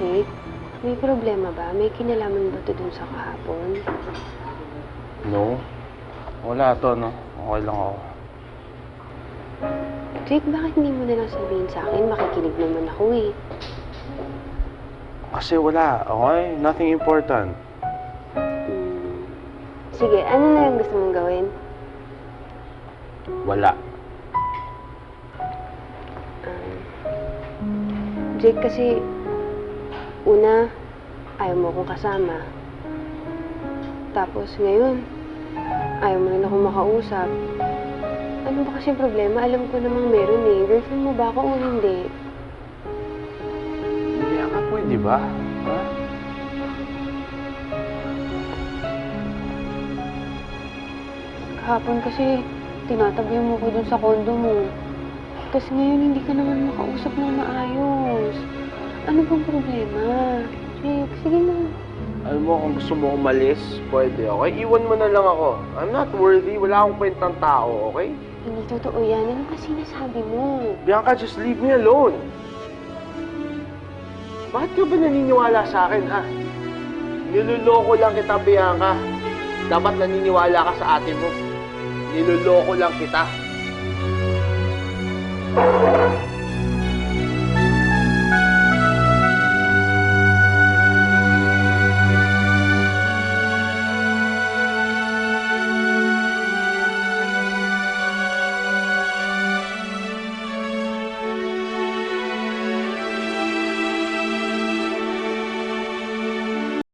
Jake, may problema ba? May kinalaman ba to dun sa kahapon? No. Wala to, no? Okay lang ako. Jake, bakit hindi mo na lang sabihin sa akin? Makikinig naman ako eh. Kasi wala, okay? Nothing important. Hmm. Sige, ano na lang gusto mong gawin? Wala. Um, Jake, kasi una, ayaw mo akong kasama. Tapos ngayon, ayaw mo rin akong makausap. Ano ba kasi problema? Alam ko namang meron eh. Girlfriend mo ba ako o hindi? Hindi ka pwede ba? Ha? Kahapon kasi, tinatabi mo ko dun sa kondo mo. Tapos ngayon, hindi ka naman makausap. Ano bang problema? Jake, sige na. Alam mo, kung gusto mo umalis, pwede, okay? Iwan mo na lang ako. I'm not worthy. Wala akong kwentang tao, okay? Hindi totoo yan. Ano ba sinasabi mo? Bianca, just leave me alone. Bakit ka ba naniniwala sa akin, ha? Niloloko lang kita, Bianca. Dapat naniniwala ka sa ate mo. Niloloko lang kita.